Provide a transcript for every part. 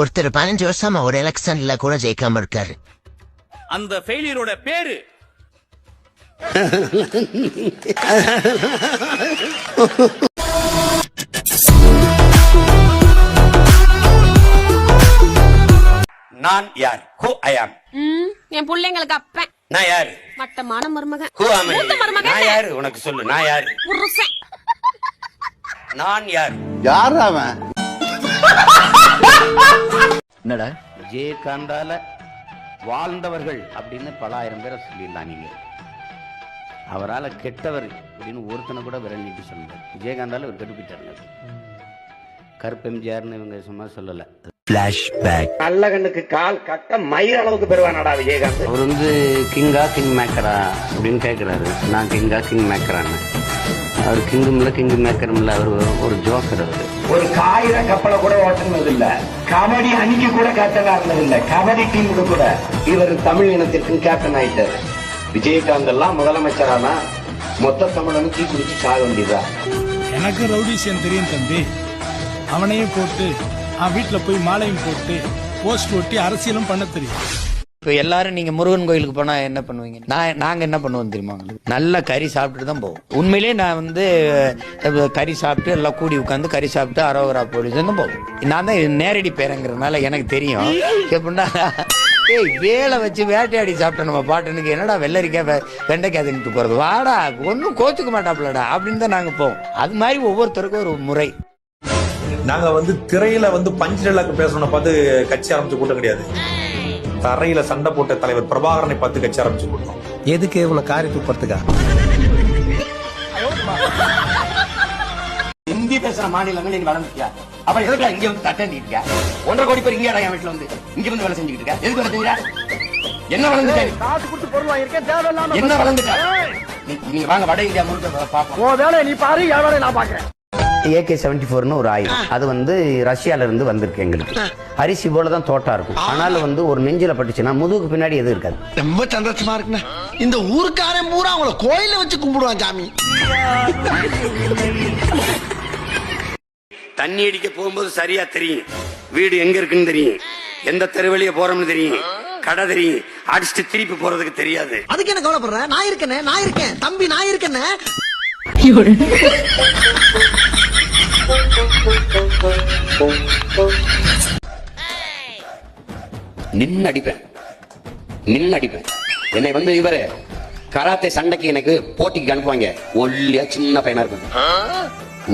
ஒருத்தர் பதினஞ்சு வருஷமா ஒரு எலெக்ஷன்ல கூட ஜெயிக்காம இருக்காரு. அந்த ஃபெயிலியரோட பேரு? நான் யார்? ஹூ ஐ ஆம் ம், என் பிள்ளைங்களுக்கு அப்பன். நான் யாரு? மட்டமான மருமகன். ஹூ ஆம் மூத்த மருமகன் நான் யாரு? உனக்கு சொல்லு நான் யாரு? புருஷன். நான் யார்? யார் அவன்? என்னடா? விஜயகாந்தால வாழ்ந்தவர்கள் அப்படின்னு பல ஆயிரம் பேரை சொல்லிடலாம் நீங்க. அவரால கெட்டவர் அப்படின்னு ஒருத்தனை கூட விரல் நீட்டி சொல்லுங்க விஜயகாந்தால ஒரு கெட்டு போயிட்டாருங்க கருப்பு எம்ஜிஆர்னு இவங்க சும்மா சொல்லல. நல்ல கண்ணுக்கு கால் கட்ட மயிர் அளவுக்கு பெறுவானடா விஜயகாந்த். அவர் வந்து கிங்கா கிங் மேக்கரா அப்படின்னு கேட்கிறாரு நான் கிங்கா கிங் மேக்கரான்னு அவர் கிங்கும் இல்ல கிங் மேக்கரும் இல்ல அவர் ஒரு ஜோக்கர் அவர். ஒரு காகித கப்பலை கூட ஓட்டுனது இல்ல கபடி அணிக்கு கூட கேப்டனா இருந்தது இல்ல கபடி டீமுக்கு கூட. இவர் தமிழ் இனத்திற்கும் கேப்டன் ஆயிட்டாரு. விஜயகாந்த் எல்லாம் முதலமைச்சரானா? மொத்த தமிழனும் தீ குடிச்சு சாக வேண்டியதா? எனக்கு ரவுடிசியன் தெரியும் தம்பி. அவனையும் போட்டு அவன் வீட்டுல போய் மாலையும் போட்டு போஸ்ட் ஒட்டி அரசியலும் பண்ண தெரியும். இப்போ எல்லாரும் நீங்க முருகன் கோயிலுக்கு போனா என்ன பண்ணுவீங்க? நான் நாங்க என்ன பண்ணுவோம் தெரியுமா உங்களுக்கு? நல்ல கறி சாப்பிட்டுட்டு தான் போவோம். உண்மையிலேயே நான் வந்து கறி சாப்பிட்டு எல்லாம் கூடி உட்காந்து கறி சாப்பிட்டு அரோகரா போலீஸ் தான் போவோம். நான் தான் நேரடி பேரங்கிறதுனால எனக்கு தெரியும். எப்படின்னா ஏய் வேலை வச்சு வேட்டையாடி சாப்பிட்ட நம்ம பாட்டனுக்கு என்னடா வெள்ளரிக்காய் வெண்டைக்காய் தின்னுட்டு போறது? வாடா ஒன்றும் கோச்சுக்க மாட்டாப்லடா அப்படின்னு தான் நாங்க போவோம். அது மாதிரி ஒவ்வொருத்தருக்கும் ஒரு முறை. நாங்க வந்து திரையில வந்து பஞ்ச் டைலாக் பேசணும்னு பார்த்து கட்சி ஆரம்பிச்ச கூட்டம் கிடையாது. தரையில சண்டை போட்ட தலைவர் பிரபாகரனை பார்த்து கட்சி ஆரம்பிச்ச கூட்டம் எதுக்கு உன காரி துப்புறதுக்கா ஹிந்தி பேசுற மாநிலங்கள் நீ வளர்ந்துட்டியா? அப்ப எதுக்கு இங்க வந்து தட்டண்டி இருக்க ஒன்றரை கோடி பேர் இங்க என் வீட்டுல வந்து இங்க வந்து வேலை செஞ்சுக்கிட்டு இருக்க? எதுக்கு வேலை செய்யற என்ன வளர்ந்துட்ட நீ? காசு கொடுத்து பொருள் வாங்கியிருக்கேன் தேவையில்லாம என்ன வளர்ந்துட்ட? நீ- நீங்க வாங்க வட இந்தியா முழுக்க பாப்போம். வேலையை நீ பாரு என் நான் பாக்குறேன் ஏகே செவன்டி ஃபோர்னு ஒரு ஆயுதம். அது வந்து ரஷ்யால இருந்து வந்திருக்கு எங்களுக்கு. அரிசி போல தான் தோட்டா இருக்கும். ஆனாலும் வந்து ஒரு நெஞ்சில பட்டுச்சுன்னா முதுகுக்கு பின்னாடி எதுவும் இருக்காது. ரொம்ப சந்தோஷமா இருக்குண்ணா. இந்த ஊருக்காரன் பூரா அவங்கள கோயில வச்சு கும்பிடுவான் சாமி. தண்ணி அடிக்க போகும்போது சரியா தெரியும். வீடு எங்க இருக்குன்னு தெரியும். எந்த தெருவழிய போறோம்னு தெரியும். கடை தெரியும். அடிச்சுட்டு திருப்பி போறதுக்கு தெரியாது. அதுக்கு என்ன கவலைப்படுற? நான் இருக்கேனே நான் இருக்கேன். தம்பி நான் இருக்கேனே. நின்னு அடிப்பேன் நின்னு அடிப்பேன் என்னை வந்து இவரு கராத்தே சண்டைக்கு எனக்கு போட்டிக்கு அனுப்புவாங்க. ஒல்லியா சின்ன பையனா இருக்கும்.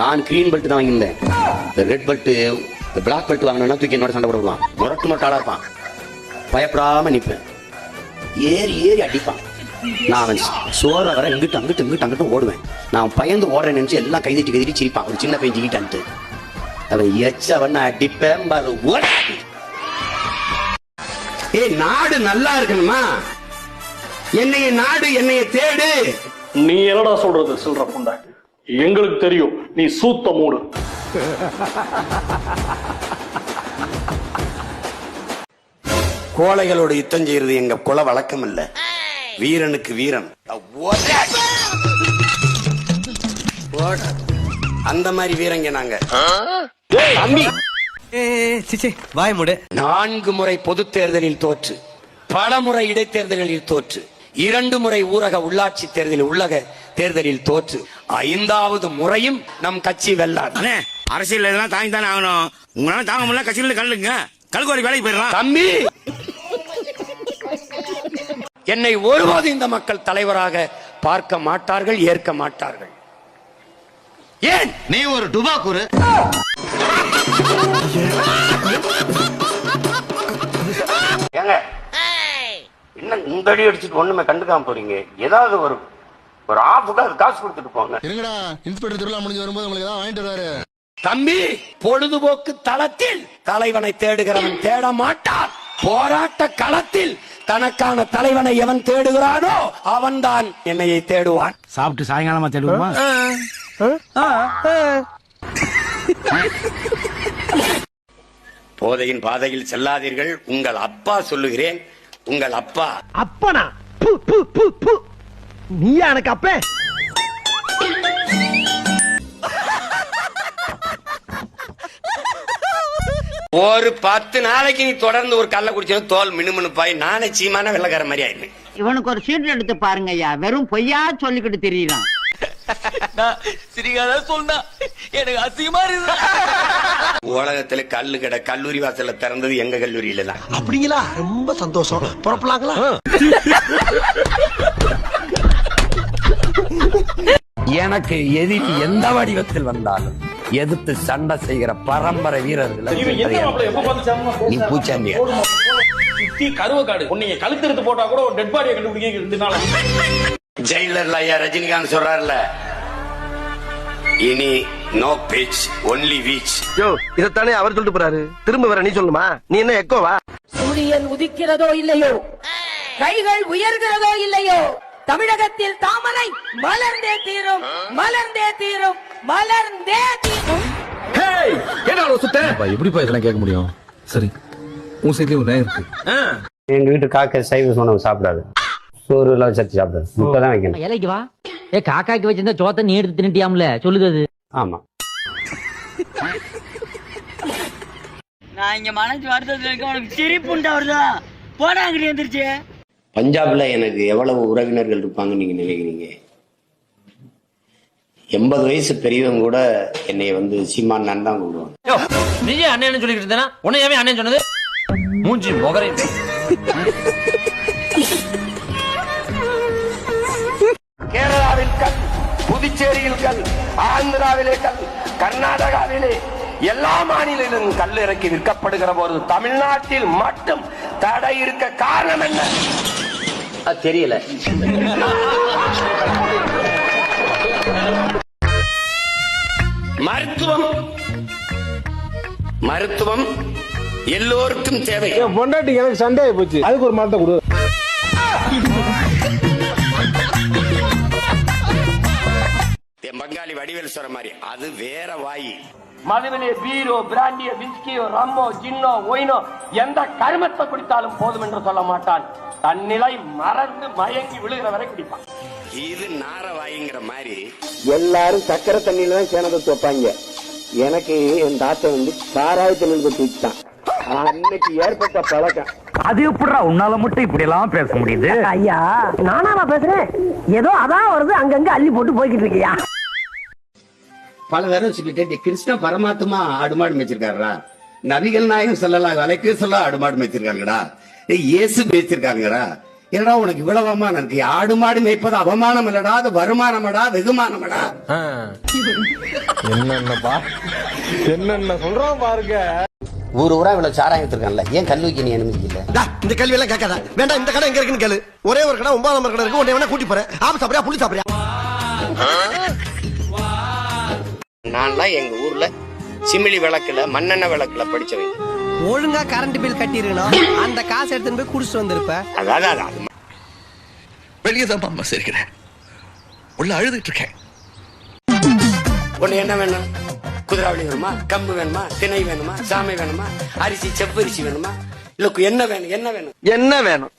நான் கிரீன் பெல்ட் தான் வாங்கியிருந்தேன். இந்த ரெட் பெல்ட் பிளாக் பெல்ட் வாங்கினா தூக்கி என்னோட சண்டை போடுவான் முரட்டு முரட்டாளா இருப்பான். பயப்படாம நிற்பேன் ஏறி ஏறி அடிப்பான். நான் அவன் சோற வர இங்கிட்டு அங்கிட்டு இங்கிட்டு அங்கிட்டு ஓடுவேன். நான் பயந்து ஓடுறேன்னு நினைச்சு எல்லாம் கைதிட்டு கைதிட்டு சிரிப்பான். ஒரு சின்ன பையன் ஜிக்கிட்டான்ட்டு அவன் எச்சவன் அடிப்பேன் பாரு நாடு நல்லா இருக்கணுமா? என்னைய நாடு என்னைய தேடு. நீ என்னடா சொல்றது சில்ற புண்டை? எங்களுக்கு தெரியும் நீ சூத்த மூடு. கோழைகளோட யுத்தம் செய்யறது எங்க குல வழக்கம் இல்ல வீரனுக்கு வீரன். அந்த மாதிரி வீரங்க நாங்க. வாய் மூடு. நான்கு முறை பொது தேர்தலில் தோற்று பல முறை இடைத்தேர்தலில் தோற்று இரண்டு முறை ஊரக உள்ளாட்சி தேர்தலில் உள்ளக தேர்தலில் தோற்று ஐந்தாவது முறையும் நம் கட்சி வெல்லாது அரசியல் இதெல்லாம் தாங்கி தானே ஆகணும். உங்களால தாங்க முடியல கட்சியில கல்லுங்க. கல்குவாரி வேலைக்கு போயிடலாம். தம்பி! என்னை ஒருபோது இந்த மக்கள் தலைவராக பார்க்க மாட்டார்கள் ஏற்க மாட்டார்கள். ஏன்? நீ ஒரு டுபாக்குரு ஏங்க என்ன இந்த அடி அடிச்சுட்டு ஒண்ணுமே கண்டுக்காம போறீங்க? ஏதாவது ஒரு ஒரு ஆஃபுக்கு அது காசு கொடுத்துட்டு போங்க. இருங்கடா இன்ஸ்பெக்டர் திருவிழா முடிஞ்சு வரும்போது உங்களுக்கு ஏதாவது வாங்கிட்டு வருவாரு தம்பி பொழுதுபோக்கு தளத்தில் தலைவனை தேடுகிறவன் தேட மாட்டான். போராட்ட களத்தில் தனக்கான தலைவனை எவன் தேடுகிறானோ அவன்தான் என்னையை தேடுவான். சாப்பிட்டு சாயங்காலமா தேடுவோமா? போதையின் பாதையில் செல்லாதீர்கள். உங்கள் அப்பா சொல்லுகிறேன். உங்கள் அப்பா. அப்பனா? பு, பு, பு, பு. நீயா எனக்கு அப்ப? ஒரு பத்து நாளைக்கு நீ தொடர்ந்து ஒரு கள்ள குடிச்சா தோல் மினுமினுப்பாய் நானே சீமான வெள்ளக்கார மாதிரி ஆயிருவேன் இவனுக்கு ஒரு சீட் எடுத்து பாருங்க ஐயா. வெறும் பொய்யா சொல்லிக்கிட்டு தெரியலாம் உலகத்துல கல்லு கடை கல்லூரி வாசல்ல திறந்தது எங்க கல்லூரியில தான் அப்படிங்களா? ரொம்ப சந்தோஷம். புறப்படலாங்களா? எனக்கு எதிரி எந்த வடிவத்தில் வந்தாலும் எதிர்த்து சண்டை செய்கிற பரம்பரை வீரர்களை நீ பூச்சாண்டியா? சுத்தி கருவக்காடு உன்னைய கழுத்தெடுத்து போட்டா கூட ஒரு டெட் பாடியை கண்டுபிடிக்க ரெண்டு நாள்? ஜெயிலர்ல ஐயா ரஜினிகாந்த் சொல்றாருல இனி நோ பேச் ஒன்லி வீச் யோ இதத்தானே அவர் சொல்லிட்டு போறாரு. திரும்ப வேற நீ சொல்லுமா நீ என்ன எக்கோவா சூரியன் உதிக்கிறதோ இல்லையோ? கைகள் உயர்கிறதோ இல்லையோ? தமிழகத்தில் தாமரை மலர்ந்தே தீரும் மலர்ந்தே தீரும். எப்படிப்பா இதெல்லாம் கேட்க முடியும்? சரி உன் சைட்லயும் ஒரு நேரம் இருக்கு. எங்க வீட்டு காக்க சைவ சொன்ன சாப்பிடாது. சோறு எல்லாம் சத்தி சாப்பிடாது. முட்டை தான் வைக்கணும். இலைக்கு வா. ஏ காக்காக்கு வச்சிருந்த சோத்த நீ எடுத்து தின்னுட்டியாம்ல? சொல்லுது அது. ஆமா. நான் இங்க மனசு வருத்தத்துல இருக்க உனக்கு சிரிப்புண்டா வருதா? போடா அங்கிட்டு எந்திரிச்சு பஞ்சாப்ல எனக்கு எவ்வளவு உறவினர்கள் இருப்பாங்கன்னு நீங்க நினைக்கிறீங்க? எண்பது வயசு பெரியவங்க கூட என்னை வந்து சீமான் நான் தான் கூப்பிடுவாங்க நீ அண்ணன் சொல்லிக்கிட்டு இருந்தா உன்னையாவே அண்ணன் சொன்னது? மூஞ்சி முகரை. கேரளாவில் கல் புதுச்சேரியில் கல் ஆந்திராவிலே கல் கர்நாடகாவிலே எல்லா மாநிலத்திலும் கல் இறக்கி விற்கப்படுகிற போது தமிழ்நாட்டில் மட்டும் தடை இருக்க காரணம் என்ன? அது தெரியல. மருத்துவம். மருத்துவம் எல்லோருக்கும் தேவை. பொண்டாட்டி எனக்கு சண்டே போச்சு. அதுக்கு ஒரு மரத்தை கொடு. என் பங்காளி வடிவேல் சொல்ற மாதிரி அது வேற வாயி. மதுவிலே பீரோ பிராண்டியோ விஸ்கியோ ரம்மோ ஜின்னோ ஒயினோ எந்த கருமத்தை குடித்தாலும் போதும் என்று சொல்ல மாட்டான். தன்னிலை மறந்து மயங்கி விழுகிற வரை குடிப்பான். இது நார வாயிங்கிற மாதிரி எல்லாரும் சக்கரை தண்ணியில தான் சேனத்தை துவைப்பாங்க எனக்கு என் தாத்தா வந்து சாராயத்தில் தூக்கிட்டான் அன்னைக்கு ஏற்பட்ட பழக்கம். அது எப்படிடா உன்னால மட்டும் இப்படி எல்லாம் பேச முடியுது? ஐயா நானா பேசுறேன்? ஏதோ அதான் வருது அங்கங்க அள்ளி போட்டு போய்கிட்டு இருக்கியா? பல தடவை சொல்லிட்டேன் கிருஷ்ண பரமாத்மா ஆடு மாடு மேய்ச்சிருக்காருடா. நபிகள் நாயகம் சொல்லலாம் வலைக்கு சொல்ல ஆடு மாடு மேய்ச்சிருக்காங்கடா இயேசு மேய்ச்சிருக்காங்கடா. என்னடா உனக்கு இவ்வளவமா இருக்கு? ஆடு மாடு மேய்ப்பது அவமானம் இல்லடா அது வருமானமடா வெகுமானமடா? என்னென்னப்பா? என்னென்ன சொல்றான் பாருங்க. ஊர் ஊரா இவ்வளவு சாராயம் வச்சிருக்கான்ல ஏன் கல்லூரிக்கு நீ அனுமதிக்கல? இந்த கேள்வி எல்லாம் கேட்காத. வேண்டாம் இந்த கடை எங்க இருக்குன்னு கேளு. ஒரே ஒரு கடை ஒன்பதாம் கடை இருக்கு. உன்னை வேணா கூட்டி போறேன். ஆப்பு சாப்பிடுறியா? புளி சாப்பிடுறியா? நான்லாம் எங்க ஊர்ல சிமிலி விளக்குல மண்ணெண்ணெய் விளக்குல படிச்சவன். ஒழுங்கா கரண்ட் பில் கட்டிருக்கணும். அந்த காசு எடுத்துன்னு போய் குடிச்சிட்டு வந்திருப்ப. அதாவது அது அது வெளியே தான் அம்மா சிரிக்கிறேன். உள்ள அழுதுட்டு இருக்கேன். உனக்கு என்ன வேணும்? குதிராவளி வேணுமா? கம்பு வேணுமா? திணை வேணுமா? சாமை வேணுமா? அரிசி செவ்வரிசி வேணுமா? இல்ல என்ன வேணும்? என்ன வேணும்? என்ன வேணும்?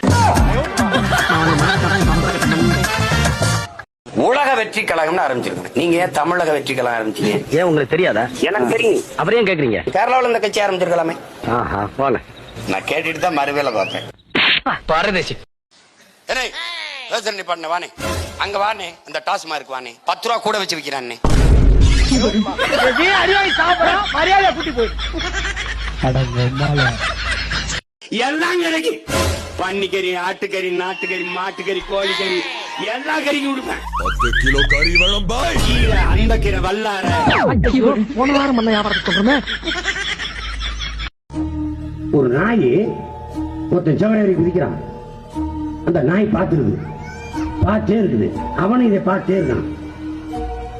உலக வெற்றி கழகம்னு ஆரம்பிச்சிருக்கேன் நீங்க ஏன் தமிழக வெற்றி கழகம் ஆரம்பிச்சீங்க? ஏன் உங்களுக்கு தெரியாதா? எனக்கு தெரியும். அப்புறம் ஏன் கேக்குறீங்க? கேரளாவுல இந்த கட்சி ஆரம்பிச்சிருக்கலாமே. ஆஹா போல நான் கேட்டுட்டு தான் மறுவேலை பார்த்தேன். பாரதேசி. யோசனை பண்ண வானே அங்க வானே அந்த டாஸ்மார்க் வானே பத்து ரூபா கூட வச்சு விக்கிறானே மரியாதை கூட்டி போய். எல்லாம் கிடைக்கும். பன்னிக்கறி ஆட்டுக்கறி நாட்டுக்கறி மாட்டுக்கறி கோழிக்கறி. எல்லா கறியும் கொடுப்பேன் பத்து கிலோ கறி வேணும் பாய். அந்த கீரை வல்லார. போன வாரம் பண்ண வியாபாரத்தை சொல்றேன் ஒரு நாய் ஒருத்தன் செவரேறி குதிக்கிறான். அந்த நாய் பார்த்துருது பார்த்தே இருக்குது. அவனும் இதை பார்த்தே இருக்கான்.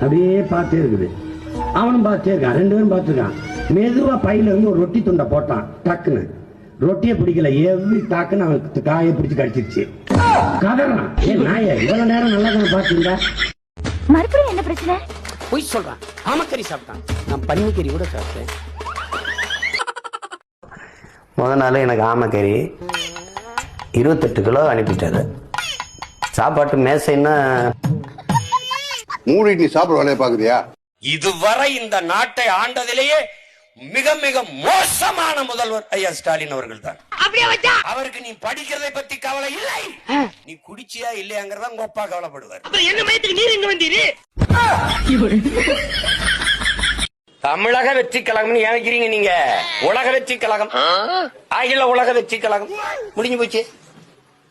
அப்படியே பார்த்தே இருக்குது. அவனும் பார்த்தே இருக்கான். ரெண்டு பேரும் பார்த்துருக்கான். மெதுவா பையில இருந்து ஒரு ரொட்டி துண்டை போட்டான். டக்குன்னு. ரொட்டியை பிடிக்கல. எவ்வி டாக்குன்னு அவன் காயை பிடிச்சு கடிச்சிருச்சு. கதறான் ஏ நாய இவ்வளவு நேரம் நல்லா தானே பார்த்துருந்தா மறுபடியும் என்ன பிரச்சனை? பொய் சொல்றான். ஆமக்கறி சாப்பிட்டான். நான் பன்னிக்கறி கூட சாப்பிட்டேன். முத நாள் எனக்கு ஆமக்கறி இருபத்தெட்டு கிலோ அனுப்பிட்டாரு. சாப்பாட்டு மேசைன்னா மூடிட்டு நீ சாப்பிட வேலையை பாக்குறியா? இதுவரை இந்த நாட்டை ஆண்டதிலேயே மிக மிக மோசமான முதல்வர் ஐயா ஸ்டாலின் அவர்கள் தான் அவருக்கு நீ படிக்கிறதை பத்தி கவலை இல்லை. நீ குடிச்சியா இல்லையாங்கிறதா உங்க அப்பா கவலைப்படுவார். என்ன மயத்துக்கு நீர் இங்க வந்தீரு? தமிழக வெற்றி கழகம் நினைக்கிறீங்க நீங்க. உலக வெற்றி கழகம். அகில உலக வெற்றி கழகம். முடிஞ்சு போச்சு.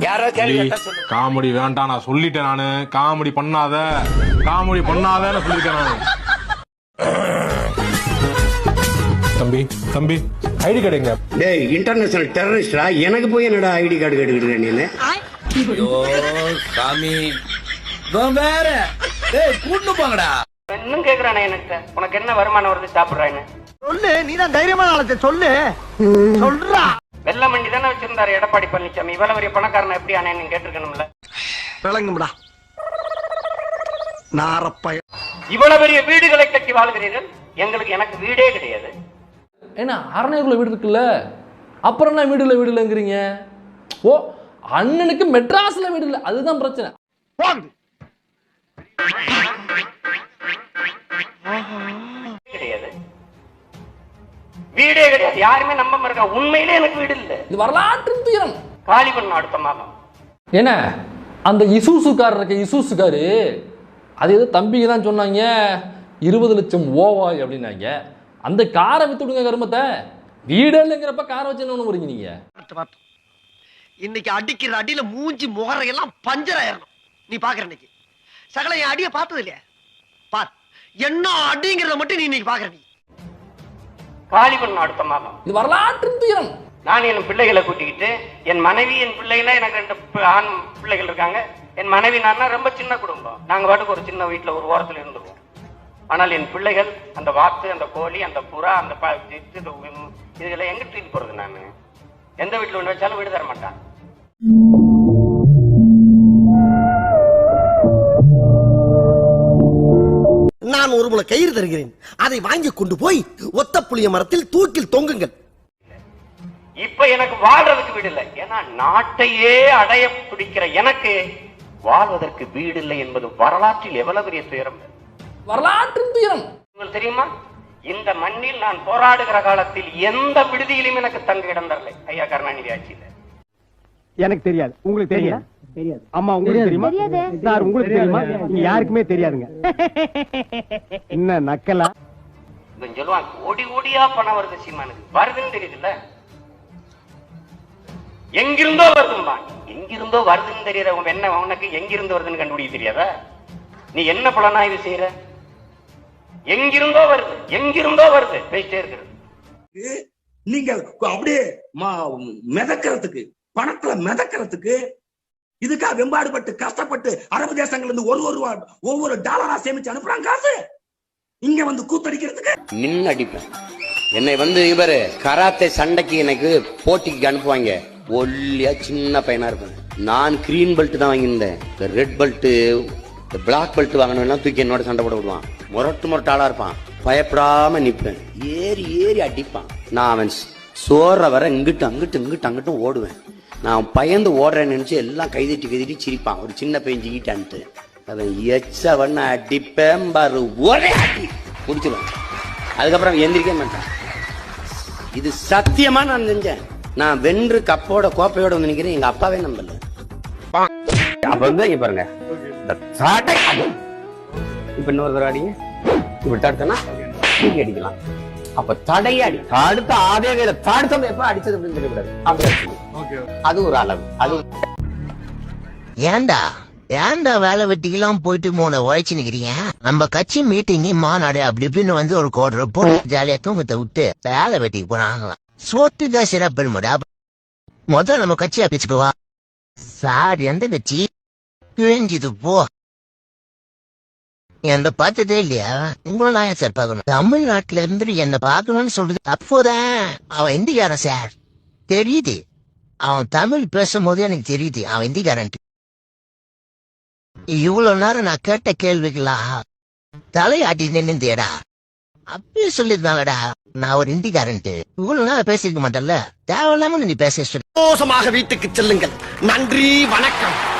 யாரோ கேள்வி காமெடி வேண்டாம் நான் சொல்லிட்டேன் நானு. காமெடி பண்ணாத. காமெடி பண்ணாதன்னு சொல்லிட்டேன் நானு. தம்பி தம்பி ஐடி கார்டு டேய் இன்டர்நேஷனல் டெரரிஸ்டா எனக்கு போய் என்னடா ஐடி கார்டு கேட்டுக்கிட்டு நீ சாமி. வேற. ஏய் கூட்டு போங்கடா. இன்னும் கேக்குறானே எனக்கு. உனக்கு என்ன வருமானம் வருது சாப்பிடுறான்னு. சொல்லு நீதான் தைரியமான ஆளத்தை சொல்லு. சொல்றா. வெள்ள மண்டி தானே வச்சிருந்தாரு எடப்பாடி பழனிசாமி இவ்வளவு பெரிய பணக்காரன் எப்படி ஆனேன்னு கேட்டிருக்கணும்ல. விளங்கும்டா நாரப்பய இவ்வளவு பெரிய வீடுகளை கட்டி வாழ்கிறீர்கள். எங்களுக்கு எனக்கு வீடே கிடையாது. ஏன்னா அரணைக்குள்ள வீடு இருக்குல்ல? அப்புறம் என்ன வீடு இல்லை வீடு இல்லைங்கிறீங்க? ஓ அண்ணனுக்கு மெட்ராஸ்ல வீடு இல்லை. அதுதான் பிரச்சனை. வீடே கிடையாது. யாருமே நம்ப மாட்டா உண்மையிலே எனக்கு வீடு இல்ல. இது வரலாற்று துயரம். காலி பண்ண அடுத்த மாதம் என்ன? அந்த இசூசுக்காரர் இருக்க இசூசுக்காரு அது ஏதோ தம்பிக்கு தான் சொன்னாங்க. இருபது லட்சம் ஓவாய் அப்படின்னாங்க. அந்த காரை வித்து விடுங்க கருமத்தை. வீடு இல்லைங்கிறப்ப காரை வச்சு என்ன போறீங்க நீங்க? பார்த்து, பார்த்து. இன்னைக்கு அடிக்கிற அடியில மூஞ்சி முகரையெல்லாம் பஞ்சர் ஆயிரணும். நீ பாக்குற இன்னைக்கு சகல என் அடிய பார்த்தது இல்லையா? பார் என்ன அடிங்கிறத மட்டும் நீ இன்னைக்கு பாக்குற நீ. காலி பண்ண அடுத்த மாதம் இது வரலாற்று துயரம். நான் என் பிள்ளைகளை கூட்டிக்கிட்டு என் மனைவி என் பிள்ளைனா எனக்கு ரெண்டு ஆண் பிள்ளைகள் இருக்காங்க. என் மனைவி நான் ரொம்ப சின்ன குடும்பம். நாங்க பாட்டுக்கு ஒரு சின்ன வீட்டுல ஒரு ஓரத்துல இருந்துருவோம். ஆனால் என் பிள்ளைகள் அந்த வாத்து அந்த கோழி அந்த புறா அந்த இதுகளை எங்க தூக்கி போறது நான்? எந்த வீட்டுல ஒண்ணு வச்சாலும் வீடு தர மாட்டான். நான் ஒரு முளை கயிறு தருகிறேன். அதை வாங்கி கொண்டு போய் ஒத்த புளிய மரத்தில் தூக்கில் தொங்குங்கள். இப்ப எனக்கு வாழ்றதுக்கு வீடு இல்லை. ஏன்னா நாட்டையே அடைய பிடிக்கிற எனக்கு வாழ்வதற்கு வீடு இல்லை என்பது வரலாற்றில் எவ்வளவு பெரிய துயரம்? வரலாற்று துயரம். உங்களுக்கு தெரியுமா? இந்த மண்ணில் நான் போராடுகிற காலத்தில் எந்த விடுதியிலும் எனக்கு தங்க இடம் தரலை. ஐயா கருணாநிதி ஆட்சியில. எனக்கு தெரியாது. உங்களுக்கு தெரியும்? தெரியாது. அம்மா உங்களுக்கு தெரியுமா? சார் உங்களுக்கு தெரியுமா? இங்க யாருக்குமே தெரியாதுங்க. என்ன நக்கலா? இவன் சொல்லுவான் ஓடி ஓடியா பணம் வருது சீமானுக்கு வருதுன்னு தெரியுதுல்ல? எங்கிருந்தோ வருதும்பா எங்கிருந்தோ வருதுன்னு தெரியற உன் என்ன உனக்கு எங்கிருந்து வருதுன்னு கண்டுபிடிக்க தெரியாதா? நீ என்ன புலனாய்வு செய்யற எங்கிருந்தோ வருது எங்கிருந்தோ வருது பேசிட்டே இருக்கிறது. நீங்க அப்படியே மிதக்கிறதுக்கு பணத்துல மிதக்கிறதுக்கு இதுக்கா வெம்பாடுபட்டு கஷ்டப்பட்டு அரபு தேசங்கள்ல இருந்து ஒரு ஒரு ஒவ்வொரு டாலரா சேமிச்சு அனுப்புறாங்க காசு. இங்க வந்து கூத்தடிக்கிறதுக்கு. நின்னு அடிப்பேன் என்னை வந்து இவரு கராத்தே சண்டைக்கு எனக்கு போட்டிக்கு அனுப்புவாங்க. ஒல்லியா சின்ன பையனா இருப்பேன் நான் கிரீன் பெல்ட் தான் வாங்கியிருந்தேன். ரெட் பெல்ட் இந்த பிளாக் பெல்ட் வாங்கணும்னா தூக்கி என்னோட சண்டை போட விடுவான். முரட்டு முரட்டாளா இருப்பான். பயப்படாம நிப்பேன். ஏறி ஏறி அடிப்பான். நான் அவன் சோற வர இங்கிட்டு அங்கிட்டு இங்கிட்டு அங்கிட்டும் ஓடுவேன். நான் பயந்து ஓடுறேன்னு நினச்சி எல்லாம் கைதிட்டு கைதிட்டு சிரிப்பான். ஒரு சின்ன பையன் ஜிகிட்டான்ட்டு. அவன் எச்சவன் அடிப்பேன் பாரு. ஒரே அடி! முடிச்சிருவான். அதுக்கப்புறம் எந்திரிக்க மாட்டான். இது சத்தியமா நான் செஞ்சேன் நான் வென்று கப்போட கோப்பையோட வந்து நிக்கிறேன். எங்க அப்பாவே நம்பல. அப்ப வந்து பாருங்க. இப்ப இன்னொரு தடவை அடிங்க. இப்படி தடுத்தனா தூக்கி அடிக்கலாம். அப்ப தடைய அடி. தடுத்த அதே கையில தடுத்தவங்க எப்ப அடிச்சது அப்படின்னு அப்படி அடிக்கணும். அது ஒரு அளவு. அது ஏன்டா? ஏன்டா வேலை வெட்டிக்கெல்லாம் போயிட்டு மூணு உழைச்சு நிக்கிறீங்க? நம்ம கட்சி மீட்டிங் மாநாடு அப்படி இப்படின்னு வந்து ஒரு கோடு போட்டு ஜாலியா தூங்கத்தை விட்டு வேலை வெட்டிக்கு போனாங்களாம் சோத்துக்கா சிறப்பு முதல்ல நம்ம கட்சியா பிச்சுக்குவா. சார் எந்த கட்சி? கிழிஞ்சுது போ. என்ன பார்த்ததே இல்லையா? உங்களை நான் சார் பார்க்கணும்? தமிழ்நாட்டுல இருந்து என்ன பார்க்கணும்னு சொல்றது அப்போதான் அவன் இந்திக்காரன் சார் தெரியுது. அவன் தமிழ் பேசும்போது எனக்கு தெரியுது. அவன் இந்திக்காரன். இவ்வளவு நேரம் நான் கேட்ட கேள்விகளா தலையாட்டி நின்னுந்தேடா அப்பயே சொல்லிருந்தாங்கடா நான் ஒரு இந்திக்காரன்ட்டு. இவ்வளவு நேரம் பேசிருக்க மாட்டேன்ல. தேவையில்லாம நீ பேச மோசமாக வீட்டுக்கு செல்லுங்கள். நன்றி வணக்கம்.